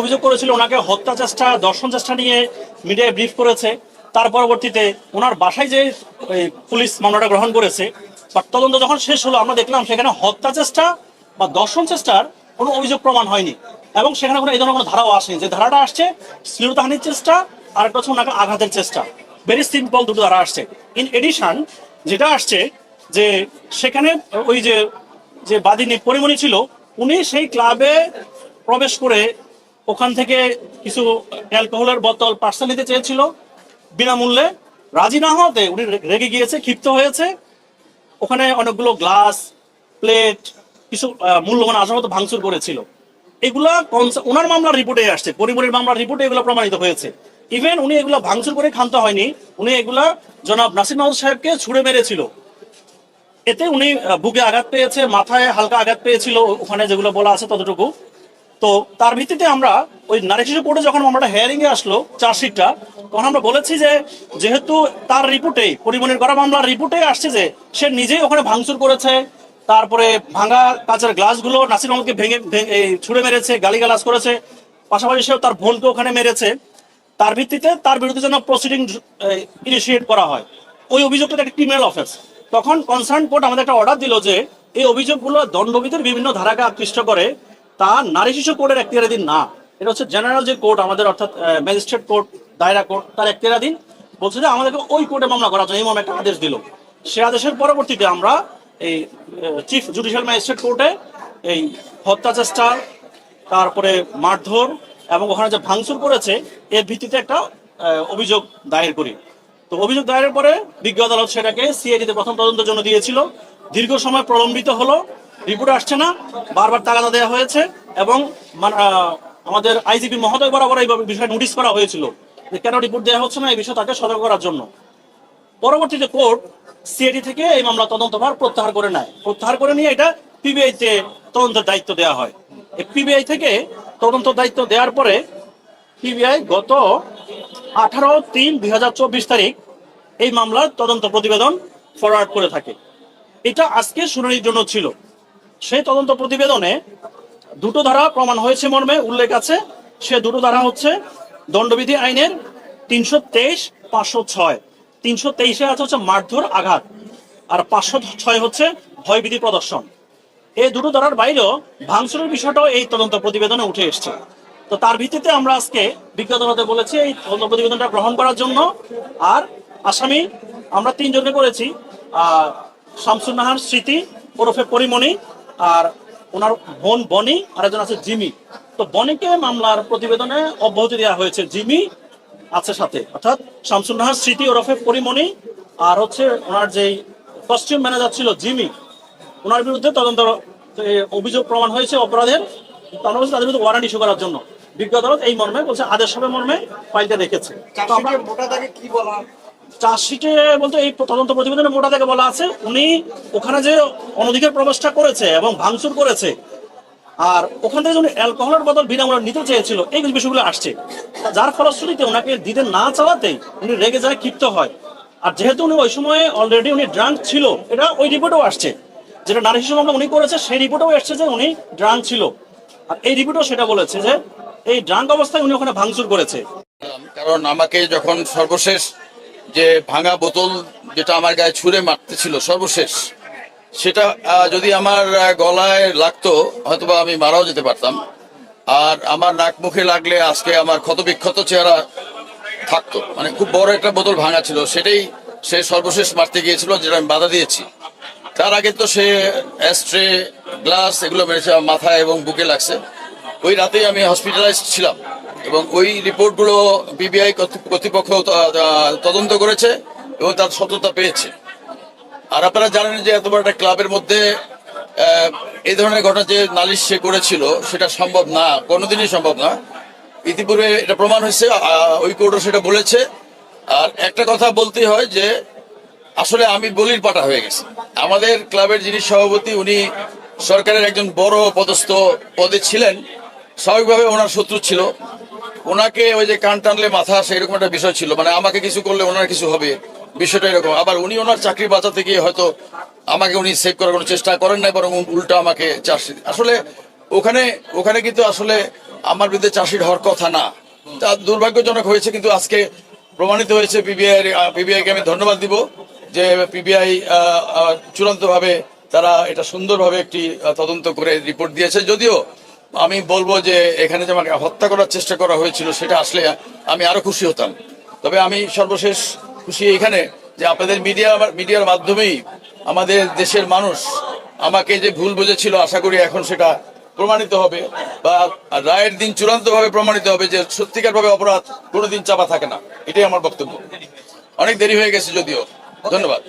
অভিযোগ করেছিল, ওনাকে হত্যা চেষ্টা দর্শন চেষ্টা নিয়ে মিডিয়ায় ব্রিফ করেছে। তার পরবর্তীতে ওনার বাসায় যে পুলিশ মামলাটা গ্রহণ করেছে বা তদন্ত যখন শেষ হলো, আমরা দেখলাম সেখানে হত্যা চেষ্টা বা দর্শন চেষ্টার কোনো অভিযোগ প্রমাণ হয়নি। এবং সেখানে কোনো এই ধরনের কোনো ধারাও আসেনি। যে ধারাটা আসছে শ্লীলতাহানির চেষ্টা আর একটা হচ্ছে ওনাকে আঘাতের চেষ্টা। ভেরি সিম্পল দুটো ধারা আসছে। ইন এডিশন যেটা আসছে যে সেখানে ওই যে যে বাদিনী পরিমণি ছিল, উনি সেই ক্লাবে প্রবেশ করে ওখান থেকে কিছু অ্যালকোহলের বোতল পার্সেল নিতে চেয়েছিল। বিনামূল্যে। রাজি না হওয়াতে উনি রেগে গিয়েছে, ক্ষিপ্ত হয়েছে। ওখানে অনেকগুলো গ্লাস, প্লেট, কিছু মূল্যবান আসবাবপত্র ভাঙচুর করেছিল। এগুলা ওনার মামলার রিপোর্টে আসছে পরিমণির মামলার রিপোর্টে এগুলো প্রমাণিত হয়েছে। ইভেন উনি এগুলো ভাঙচুর করে ক্ষান্ত হয়নি, উনি এগুলা জনাব নাসির মাহমুদ সাহেবকে ছুড়ে মেরেছিল। এতে উনি বুকে আঘাত পেয়েছে, মাথায় হালকা আঘাত পেয়েছিল ওখানে যেগুলো বলা আছে ততটুকু। তো তার ভিত্তিতে আমরা ওই নারী শিশু কোর্টে যখন আমরা হেয়ারিং এ আসলো চার্জশিটটা, তখন আমরা বলেছি যে যেহেতু তার রিপোর্টে পরিমণির করা মামলার রিপোর্টে আসছে যে সে নিজেই ওখানে ভাঙচুর করেছে, তারপরে ভাঙা কাঁচের গ্লাসগুলো নাসির মাহমুদকে ভেঙে ছুঁড়ে মেরেছে, গালিগালাজ করেছে, পাশাপাশি সেও তার বোনকে ওখানে মেরেছে। তার ভিত্তিতে তার বিরুদ্ধে যেন প্রসিডিং ইনিশিয়েট করা হয়। ওই অভিযোগটা একটা ক্রিমিনাল অফেন্স তখন কনসার্ন কোর্ট আমাদের একটা অর্ডার দিল যে এই অভিযোগগুলো দণ্ডবিধির বিভিন্ন ধারাকে আকৃষ্ট করে তা নারী শিশু কোর্টের এখতিয়ারাধীন না। এটা হচ্ছে জেনারেল যে কোর্ট আমাদের, অর্থাৎ ম্যাজিস্ট্রেট কোর্ট দায়রা কোর্ট তার এখতিয়ারাধীন বলছে যে আমাদেরকে ওই কোর্টে মামলা করার জন্য মর্মে একটা আদেশ দিল। সে আদেশের পরবর্তীতে আমরা এই চিফ জুডিশিয়াল ম্যাজিস্ট্রেট কোর্টে এই হত্যা চেষ্টা, তারপরে মারধর এবং ওখানে যে ভাঙচুর করেছে, এর ভিত্তিতে একটা অভিযোগ দায়ের করি। তো অভিযোগ দায়েরের পরে বিজ্ঞ আদালত সেটাকে সিআইডিতে প্রথম তদন্তের জন্য দিয়েছিল। দীর্ঘ সময় প্রলম্বিত হলো। রিপোর্ট আসছে না, বারবার তাগাদা দেওয়া হয়েছে এবং আমাদের আইজিপি মহোদয় বরাবর এই বিষয়ে নোটিশ করা হয়েছিল যে কেন রিপোর্ট দেওয়া হচ্ছে না এই বিষয়ে তাকে সতর্ক করার জন্য। পরবর্তীতে কোর্ট সিআইডি থেকে এই মামলা তদন্তভার প্রত্যাহার করে নেয়। প্রত্যাহার করে নিয়ে এটা পিবিআই তে তদন্তের দায়িত্ব দেওয়া হয়। পিবিআই থেকে তদন্ত দায়িত্ব দেওয়ার পরে পিবিআই গত আঠারো তিন দুই হাজার চব্বিশ তারিখ এই মামলার তদন্ত প্রতিবেদন ফরওয়ার্ড করে থাকে। এটা আজকে শুনানির জন্য ছিল। সেই তদন্ত প্রতিবেদনে দুটো ধারা প্রমাণ হয়েছে মর্মে উল্লেখ আছে। সে দুটো ধারা হচ্ছে দণ্ডবিধি আইনের তিনশো তেইশ পাঁচশো ছয়। তিনশো তেইশে আছে হচ্ছে মারধর আঘাত। আর পাঁচশো ছয় হচ্ছে ভয়বিধি প্রদর্শন। এই দুটো ধারার বাইরেও ভাঙচুরের বিষয়টাও এই তদন্ত প্রতিবেদনে উঠে এসছে। তো তার ভিত্তিতে আমরা আজকে বিজ্ঞ আদালতে বলেছি এই তদন্ত প্রতিবেদনটা গ্রহণ করার জন্য। আর আসামি আমরা তিনজনকে করেছি আহ, শামসুন নাহার স্মৃতি ওরফে পরিমণি আর ওনার বোন বনি আর একজন আছে জিমি। তো বনিকে মামলার প্রতিবেদনে অব্যাহতি দেওয়া হয়েছে। জিমি আছে সাথে অর্থাৎ শামসুন নাহার স্মৃতি ওরফে পরিমণি আর হচ্ছে ওনার যেই কস্টিউম ম্যানেজার ছিল জিমি ওনার বিরুদ্ধে তদন্ত অভিযোগ প্রমাণ হয়েছে অপরাধের। তার তাদের বিরুদ্ধে ওয়ারেন্ট ইস্যু করার জন্য। বিজ্ঞ আদালত এই মর্মে বলছে আদেশ হবে মর্মে ফাইলটা রেখেছে। তো আমরা মোটা দাগে কি বলা চার্জশিটে বলতে এই তদন্ত প্রতিবেদনে মোটা থেকে বলা আছে, উনি ওখানে যে অনধিকার প্রবেশটা করেছে এবং ভাঙচুর করেছে, আর ওখান থেকে যখন অ্যালকোহলের বিনামূল্যে নিতে চেয়েছিল, এই বিষয়গুলো আসছে, যার ফলশ্রুতিতে ওনাকে দিতে না চালাতেই উনি রেগে যায়, ক্ষিপ্ত হয়। আর যেহেতু উনি ওই সময়ে অলরেডি উনি ড্রাঙ্ক ছিল, এটা ওই রিপোর্টেও আসছে। যেটা নারী শিশু মামলা উনি করেছে, সেই রিপোর্টেও এসছে যে উনি ড্রাঙ্ক ছিল। আর এই রিপোর্টও সেটা বলেছে যে, এই ড্রাঙ্ক অবস্থায় উনি ওখানে ভাঙচুর করেছে। কারণ আমাকে যখন সর্বশেষ যে ভাঙা বোতল যেটা আমার গায়ে ছুঁড়ে মারতেছিল সর্বশেষ, সেটা যদি আমার গলায় লাগতো, হয়তোবা আমি মারাও যেতে পারতাম। আর আমার নাক মুখে লাগলে আজকে আমার ক্ষতবিক্ষত চেহারা থাকতো। মানে খুব বড় একটা বোতল ভাঙা ছিল, সেটাই সে সর্বশেষ মারতে গিয়েছিল, যেটা আমি বাধা দিয়েছি। তার আগে তো সে অ্যাস্ট্রে গ্লাস এগুলো মেরেছে মাথায় এবং বুকে লাগছে। ওই রাতেই আমি হসপিটালাইজ ছিলাম এবং ওই রিপোর্টগুলো বিবিআই কর্তৃপক্ষ তদন্ত করেছে এবং তার সততা পেয়েছে। আর আপনারা জানেন যে এত বড় একটা ক্লাবের মধ্যে এই ধরনের ঘটনা যে নালিশ সে করেছিল, সেটা সম্ভব না, কোনোদিনই সম্ভব না। ইতিপূর্বে এটা প্রমাণ হয়েছে ওই কোর্টও সেটা বলেছে। আর একটা কথা বলতেই হয় যে, আসলে আমি বলির পাটা হয়ে গেছি। আমাদের ক্লাবের যিনি সভাপতি, উনি সরকারের একজন বড় পদস্থ পদে ছিলেন। স্বাভাবিকভাবে ওনার শত্রু ছিল। ওনাকে ওই যে কান টানলে মাথা আসে, এরকম একটা বিষয় ছিল। মানে আমাকে কিছু করলে ওনার কিছু হবে, বিষয়টা এরকম। আবার উনি ওনার চাকরি বাঁচাতে গিয়ে হয়তো আমাকে উনি সেভ করার কোনো চেষ্টা করেন নাই, বরং উল্টা আমাকে চাষি আসলে ওখানে ওখানে কিন্তু আসলে আমার বিরুদ্ধে চাষির হওয়ার কথা না। তা দুর্ভাগ্যজনক হয়েছে, কিন্তু আজকে প্রমাণিত হয়েছে পিবিআই পিবিআইকে আমি ধন্যবাদ দিব যে পিবিআই চূড়ান্তভাবে তারা এটা সুন্দরভাবে একটি তদন্ত করে রিপোর্ট দিয়েছে। যদিও আমি বলব যে এখানে যে আমাকে হত্যা করার চেষ্টা করা হয়েছিল, সেটা আসলে আমি আরও খুশি হতাম। তবে আমি সর্বশেষ খুশি এখানে যে আপনাদের মিডিয়া, মিডিয়ার মাধ্যমেই আমাদের দেশের মানুষ আমাকে যে ভুল বুঝেছিল, আশা করি এখন সেটা প্রমাণিত হবে বা রায়ের দিন চূড়ান্ত ভাবে প্রমাণিত হবে যে সত্যিকার ভাবে অপরাধ কোনোদিন চাপা থাকে না। এটাই আমার বক্তব্য। অনেক দেরি হয়ে গেছে যদিও। ধন্যবাদ।